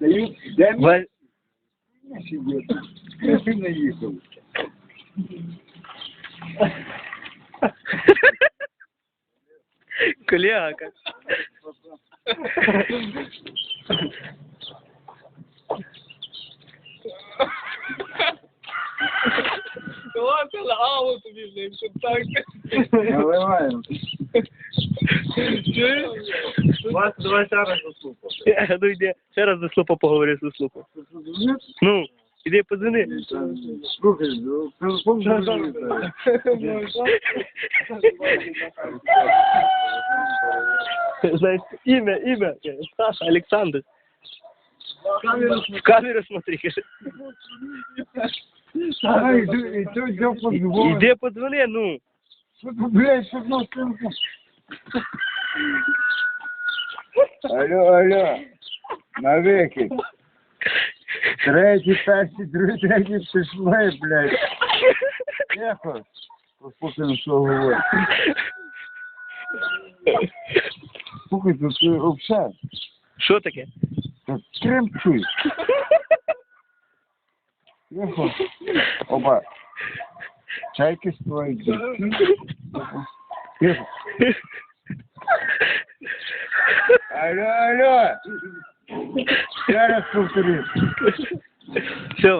Де мій сидів? Красивно їхав. Коляка. Давай лагало тобі, блядь, щоб так. Наливаємо. Чуєш? 22 зараз до слупа. Ну йди, ще раз до слупа поговори з слупа. Ну, іди подзвони. Слухай, ну, телефон не. Знаєш, ім'я, ім'я. Саша, Олександр. В камеру смотри. Іди подзвони, ну. Блять, що в нас телефон? Алло, алло. Навеки. Третій, перший, другий, третій пішли, блядь. Тихо. Послухай, що говорить. Слухай, тут ти взагалі. Що таке? Тут кремчуй. Тихо. Оба. Чайки стоять. Тихо. Алло, алло. Ще раз повторю. Все,